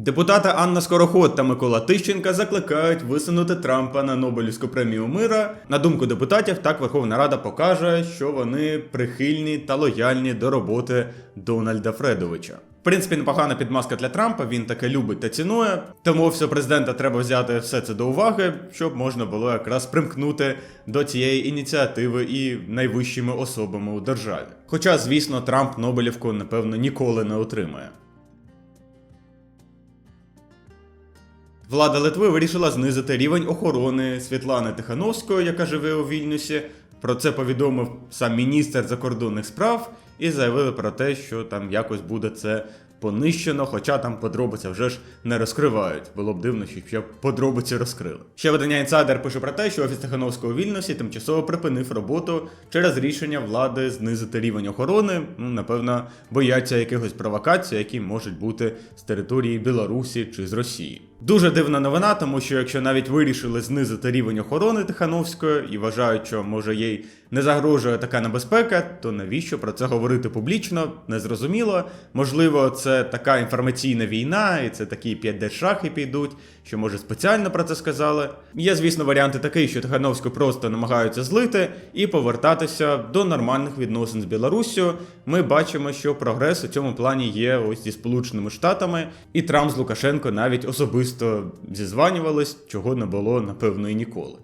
Депутати Анна Скороход та Микола Тищенка закликають висунути Трампа на Нобелівську премію мира. На думку депутатів, так Верховна Рада покаже, що вони прихильні та лояльні до роботи Дональда Фредовича. В принципі, непогана підмазка для Трампа, він таке любить та цінує. Тому все президента треба взяти все це до уваги, щоб можна було якраз примкнути до цієї ініціативи і найвищими особами у державі. Хоча, звісно, Трамп Нобелівку напевно ніколи не отримає. Влада Литви вирішила знизити рівень охорони Світлани Тихановської, яка живе у Вільнюсі. Про це повідомив сам міністр закордонних справ і заявили про те, що там якось буде це понищено, хоча там подробиці вже ж не розкривають. Було б дивно, що ще подробиці розкрили. Ще видання інсайдер пише про те, що офіс Тихановського у Вільнюсі тимчасово припинив роботу через рішення влади знизити рівень охорони. Ну, напевно, бояться якихось провокацій, які можуть бути з території Білорусі чи з Росії. Дуже дивна новина, тому що якщо навіть вирішили знизити рівень охорони Тихановської і вважають, що може їй не загрожує така небезпека, то навіщо про це говорити публічно? Незрозуміло. Можливо, це така інформаційна війна, і це такі 5D шахи підуть, що може спеціально про це сказали. Є, звісно, варіанти такий, що Тихановську просто намагаються злити і повертатися до нормальних відносин з Білоруссю. Ми бачимо, що прогрес у цьому плані є ось зі Сполученими Штатами, і Трамп з Лукашенко навіть особисто зізванювались, чого не було напевно і ніколи.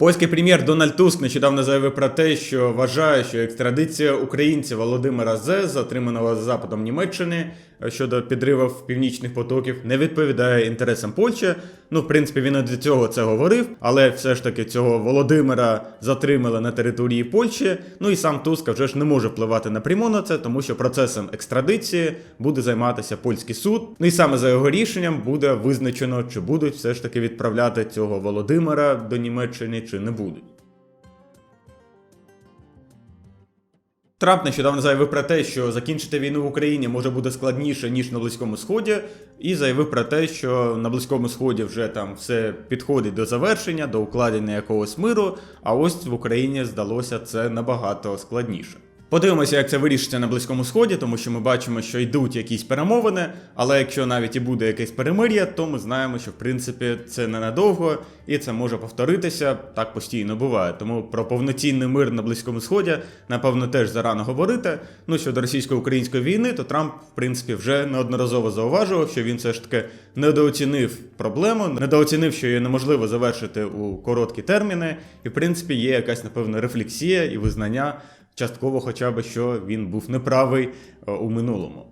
Польський прем'єр Дональд Туск нещодавно заявив про те, що вважає, що екстрадиція українця Володимира Зе, затриманого за западом Німеччини щодо підривів північних потоків, не відповідає інтересам Польщі. Ну, в принципі, він і до цього це говорив, але все ж таки цього Володимира затримали на території Польщі. Ну і сам Туск вже ж не може впливати напряму на це, тому що процесом екстрадиції буде займатися польський суд. Ну і саме за його рішенням буде визначено, чи будуть все ж таки відправляти цього Володимира до Німеччини, чи не будуть. Трамп нещодавно заявив про те, що закінчити війну в Україні може бути складніше ніж на Близькому Сході, і заявив про те, що на Близькому Сході вже там все підходить до завершення, до укладення якогось миру. А ось в Україні здалося це набагато складніше. Подивимося, як це вирішиться на Близькому Сході, тому що ми бачимо, що йдуть якісь перемовини. Але якщо навіть і буде якесь перемир'я, то ми знаємо, що в принципі це ненадовго і це може повторитися. Так постійно буває. Тому про повноцінний мир на Близькому Сході, напевно, теж зарано говорити. Ну щодо російсько-української війни, то Трамп, в принципі, вже неодноразово зауважував, що він все ж таки недооцінив проблему, недооцінив, що її неможливо завершити у короткі терміни, і в принципі є якась напевно рефлексія і визнання частково, хоча б що він був неправий е, у минулому.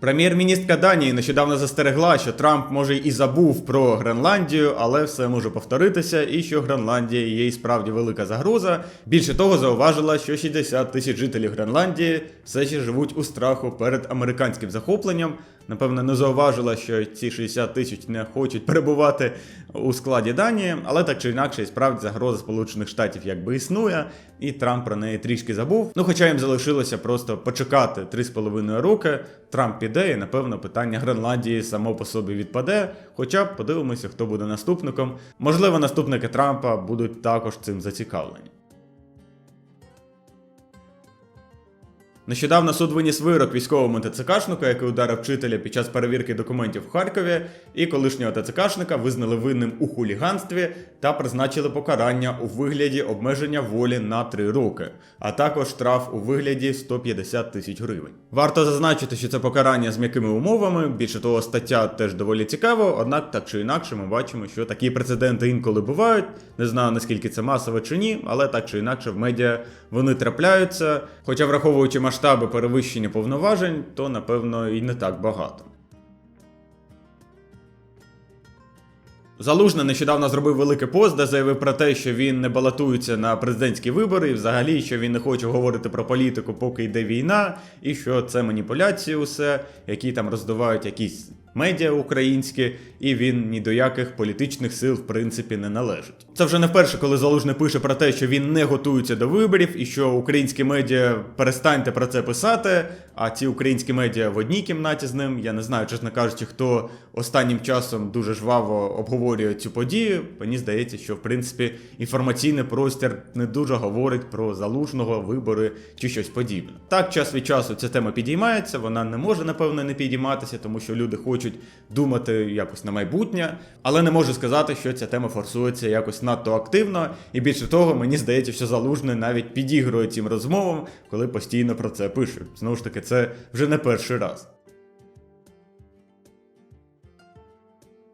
Прем'єр-міністка Данії нещодавно застерегла, що Трамп може і забув про Гренландію, але все може повторитися, і що Гренландія є і справді велика загроза. Більше того, зауважила, що 60 тисяч жителів Гренландії все ще живуть у страху перед американським захопленням. Напевно, не зауважила, що ці 60 тисяч не хочуть перебувати у складі Данії, але так чи інакше, і справді загроза Сполучених Штатів якби існує, і Трамп про неї трішки забув. Ну, хоча їм залишилося просто почекати 3,5 роки. Трамп піде, і напевно питання Гренландії само по собі відпаде. Хоча подивимося, хто буде наступником. Можливо, наступники Трампа будуть також цим зацікавлені. Нещодавно суд виніс вирок військовому ТЦКшнику, який ударив вчителя під час перевірки документів в Харкові, і колишнього ТЦКшника визнали винним у хуліганстві та призначили покарання у вигляді обмеження волі на 3 роки, а також штраф у вигляді 150 тисяч гривень. Варто зазначити, що це покарання з м'якими умовами. Більше того, стаття теж доволі цікава, однак так чи інакше ми бачимо, що такі прецеденти інколи бувають. Не знаю наскільки це масово чи ні, але так чи інакше в медіа вони трапляються. Хоча, враховуючи масштаби перевищення повноважень, то напевно і не так багато. Залужний нещодавно зробив великий пост, де заявив про те, що він не балотується на президентські вибори, і взагалі, що він не хоче говорити про політику, поки йде війна, і що це маніпуляції, усе, які там роздувають якісь медіа українські, і він ні до яких політичних сил в принципі не належить. Це вже не вперше, коли Залужний пише про те, що він не готується до виборів, і що українські медіа перестаньте про це писати. А ці українські медіа в одній кімнаті з ним. Я не знаю, чесно кажучи, хто останнім часом дуже жваво обговорює цю подію. Мені здається, що в принципі інформаційний простір не дуже говорить про залужного вибори чи щось подібне. Так, час від часу ця тема підіймається, вона не може напевно не підійматися, тому що люди хочуть думати якось на майбутнє, але не можу сказати, що ця тема форсується якось надто активно. І більше того, мені здається, що залужний навіть підігрує цим розмовам, коли постійно про це пише. Знову ж таки, це вже не перший раз.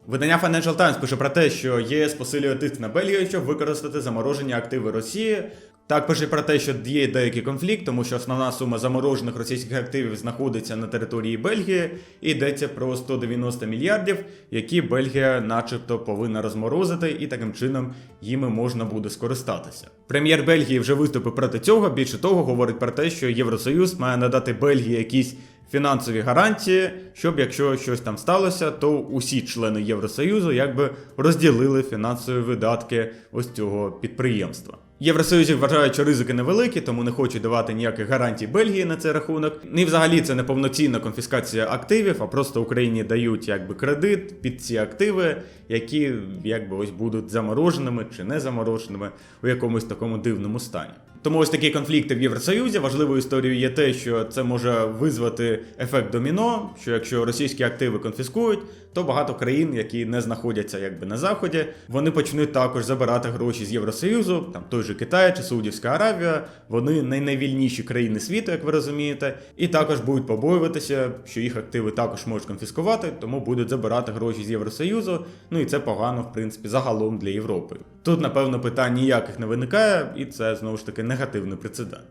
Видання Financial Times пише про те, що ЄС посилює тиск на Бельгію, щоб використати заморожені активи Росії. Так пише про те, що є деякий конфлікт, тому що основна сума заморожених російських активів знаходиться на території Бельгії, і йдеться про 190 мільярдів, які Бельгія, начебто, повинна розморозити, і таким чином їми можна буде скористатися. Прем'єр Бельгії вже виступив проти цього. Більше того, говорить про те, що Євросоюз має надати Бельгії якісь фінансові гарантії, щоб якщо щось там сталося, то усі члени Євросоюзу якби розділили фінансові видатки ось цього підприємства. Євросоюзі вважають, що ризики невеликі, тому не хочуть давати ніяких гарантій Бельгії на цей рахунок. І взагалі це не повноцінна конфіскація активів, а просто Україні дають якби кредит під ці активи, які якби ось будуть замороженими чи не замороженими у якомусь такому дивному стані. Тому ось такі конфлікти в Євросоюзі. Важливою історією є те, що це може визвати ефект доміно. Що якщо російські активи конфіскують, то багато країн, які не знаходяться якби на заході, вони почнуть також забирати гроші з Євросоюзу, там той же Китай чи Саудівська Аравія. Вони най- найвільніші країни світу, як ви розумієте, і також будуть побоюватися, що їх активи також можуть конфіскувати, тому будуть забирати гроші з Євросоюзу. Ну і це погано, в принципі, загалом для Європи. Тут, напевно, питань ніяких не виникає, і це знову ж таки негативний прецедент.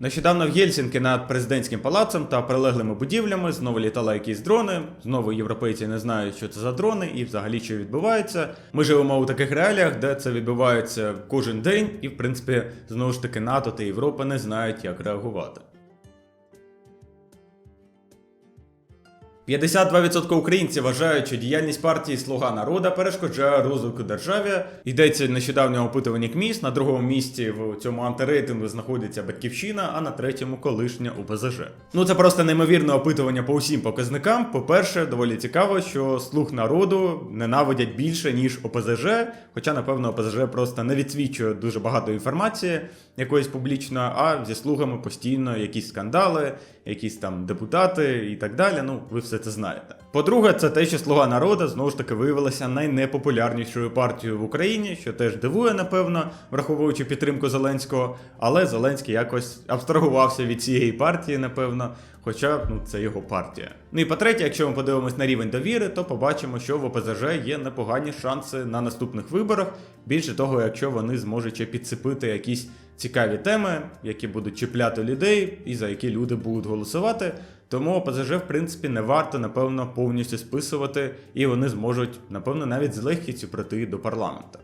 Нещодавно в Єльсінки над президентським палацем та прилеглими будівлями знову літали якісь дрони. Знову європейці не знають, що це за дрони і взагалі що відбувається. Ми живемо у таких реаліях, де це відбувається кожен день, і в принципі знову ж таки НАТО та Європа не знають, як реагувати. 52% українців вважають, що діяльність партії Слуга народа перешкоджає розвитку державі. Йдеться нещодавнє опитування КМІС. На другому місці в цьому антирейтингу знаходиться Батьківщина, а на третьому колишня УПЗЖ. Ну це просто неймовірне опитування по усім показникам. По-перше, доволі цікаво, що слуг народу ненавидять більше ніж ОПЗЖ. Хоча, напевно, ОПЗЖ просто не відсвічує дуже багато інформації якоїсь публічної, а зі слугами постійно якісь скандали, якісь там депутати і так далі. Ну, ви все це знаєте. По-друге, це те, що слуга народу знову ж таки виявилася найнепопулярнішою партією в Україні, що теж дивує, напевно, враховуючи підтримку Зеленського. Але Зеленський якось абстрагувався від цієї партії, напевно. Хоча ну це його партія. Ну і по-третє, якщо ми подивимось на рівень довіри, то побачимо, що в ОПЗЖ є непогані шанси на наступних виборах. Більше того, якщо вони зможуть ще підсипити якісь цікаві теми, які будуть чіпляти людей, і за які люди будуть голосувати. Тому ОПЗЖ, в принципі, не варто, напевно, повністю списувати, і вони зможуть, напевно, навіть з легкістю прийти до парламенту.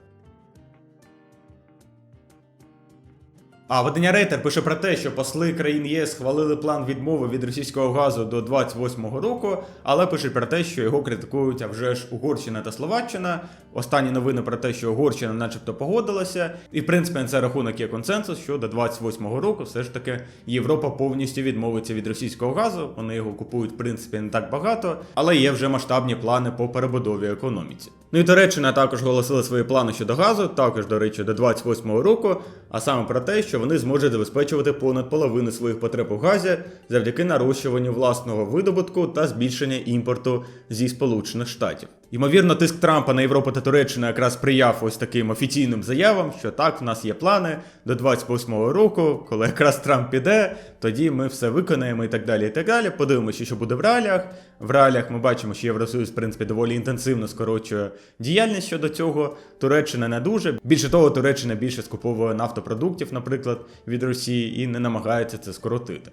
А видання Рейтер пише про те, що посли країн ЄС схвалили план відмови від російського газу до 28-го року, але пише про те, що його критикують а вже ж Угорщина та Словаччина. Останні новини про те, що Угорщина, начебто, погодилася, і в принципі на цей рахунок є консенсус, що до 28-го року все ж таки Європа повністю відмовиться від російського газу. Вони його купують в принципі не так багато, але є вже масштабні плани по перебудові економіці. Ну і Туреччина також оголосила свої плани щодо газу, також, до речі, до 28-го року, а саме про те, що вони зможуть забезпечувати понад половину своїх потреб у газі завдяки нарощуванню власного видобутку та збільшення імпорту зі Сполучених Штатів. Ймовірно, тиск Трампа на Європу та Туреччину якраз сприяв ось таким офіційним заявам, що так, в нас є плани до 28-го року, коли якраз Трамп піде, тоді ми все виконаємо і так далі. І так далі. Подивимося, що буде в реаліях. В реаліях ми бачимо, що Євросоюз, в принципі, доволі інтенсивно скорочує діяльність щодо цього. Туреччина не дуже. Більше того, Туреччина більше скуповує нафтопродуктів, наприклад, від Росії, і не намагається це скоротити.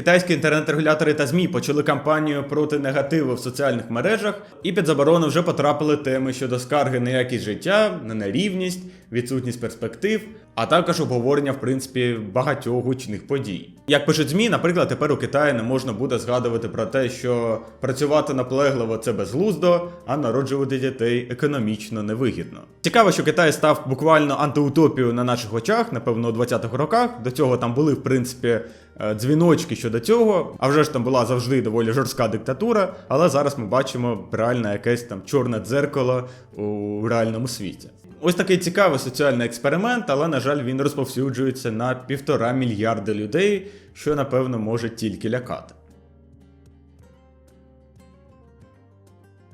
Китайські інтернет-регулятори та ЗМІ почали кампанію проти негативу в соціальних мережах, і під заборону вже потрапили теми щодо скарги на якість життя, на нерівність, відсутність перспектив, а також обговорення, в принципі, багатьох гучних подій. Як пишуть ЗМІ, наприклад, тепер у Китаї не можна буде згадувати про те, що працювати наполегливо це безглуздо, а народжувати дітей економічно невигідно. Цікаво, що Китай став буквально антиутопією на наших очах, напевно, у 20-х роках. До цього там були, в принципі, е, дзвіночки щодо цього. А вже ж там була завжди доволі жорстка диктатура, але зараз ми бачимо реально якесь там чорне дзеркало у реальному світі. Ось такий цікавий соціальний експеримент, але, на жаль, він розповсюджується на півтора мільярда людей, що напевно може тільки лякати.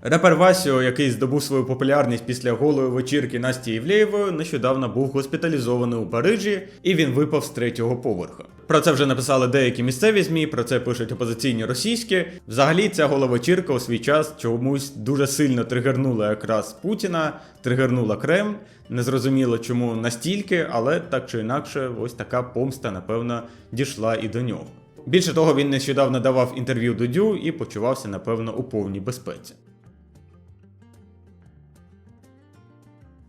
Репер Васіо, який здобув свою популярність після голої вечірки Насті Євлєєвою, нещодавно був госпіталізований у Парижі, і він випав з третього поверху. Про це вже написали деякі місцеві змі, про це пишуть опозиційні російські. Взагалі, ця головечірка у свій час чомусь дуже сильно тригернула якраз Путіна, тригернула Кремль. Незрозуміло, чому настільки, але так чи інакше, ось така помста, напевно, дійшла і до нього. Більше того, він нещодавно давав інтерв'ю Дудю і почувався, напевно, у повній безпеці.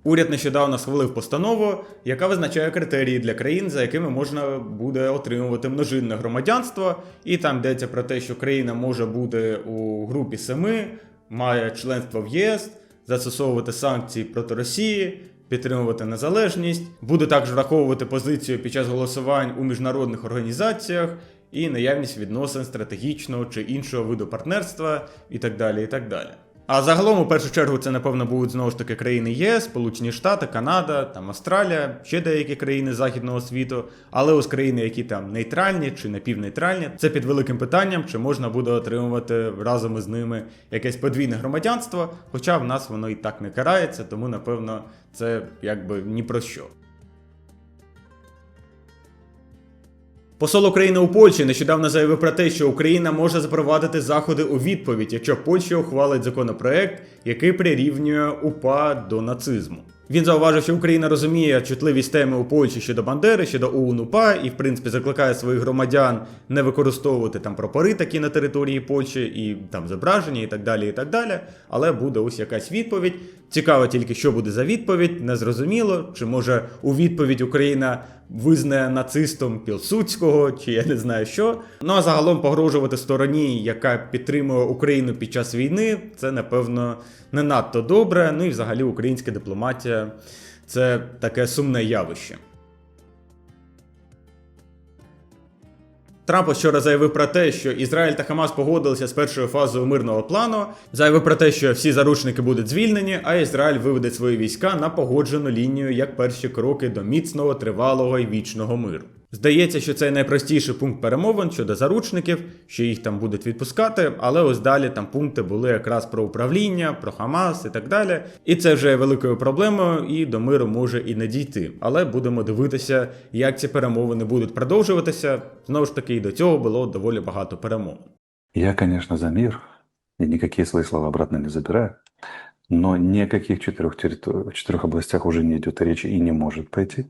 Уряд нещодавно схвалив постанову, яка визначає критерії для країн, за якими можна буде отримувати множинне громадянство, і там йдеться про те, що країна може бути у групі семи, має членство в ЄС, застосовувати санкції проти Росії, підтримувати незалежність, буде також враховувати позицію під час голосувань у міжнародних організаціях і наявність відносин стратегічного чи іншого виду партнерства, і так далі. і так далі. А загалом, у першу чергу, це напевно будуть знову ж таки країни ЄС, Сполучені Штати, Канада, там Австралія, ще деякі країни західного світу. Але ось країни, які там нейтральні чи напівнейтральні, це під великим питанням, чи можна буде отримувати разом із ними якесь подвійне громадянство. Хоча в нас воно і так не карається, тому напевно це якби ні про що. Посол України у Польщі нещодавно заявив про те, що Україна може запровадити заходи у відповідь, якщо Польща ухвалить законопроект, який прирівнює УПА до нацизму. Він зауважив, що Україна розуміє чутливість теми у Польщі щодо Бандери, щодо ОУН УПА, і в принципі закликає своїх громадян не використовувати там прапори такі на території Польщі і там зображення, і так далі. і так далі. Але буде ось якась відповідь. Цікаво тільки, що буде за відповідь, незрозуміло. Чи може у відповідь Україна визнає нацистом Пілсудського, чи я не знаю що. Ну а загалом погрожувати стороні, яка підтримує Україну під час війни, це напевно не надто добре. Ну і взагалі українська дипломатія це таке сумне явище. Трамп вчора заявив про те, що Ізраїль та Хамас погодилися з першою фазою мирного плану. Заявив про те, що всі заручники будуть звільнені, а Ізраїль виведе свої війська на погоджену лінію як перші кроки до міцного, тривалого і вічного миру. Здається, що це найпростіший пункт перемовин щодо заручників, що їх там будуть відпускати, але ось далі там пункти були якраз про управління, про Хамас і так далі. І це вже є великою проблемою, і до миру може і не дійти. Але будемо дивитися, як ці перемовини будуть продовжуватися. Знову ж таки, і до цього було доволі багато перемовин. Я, конечно, за мир, и никакие свои слова обратно не забираю, но ни о каких четырех, территори- четырех областях уже не идет речи и не может пойти.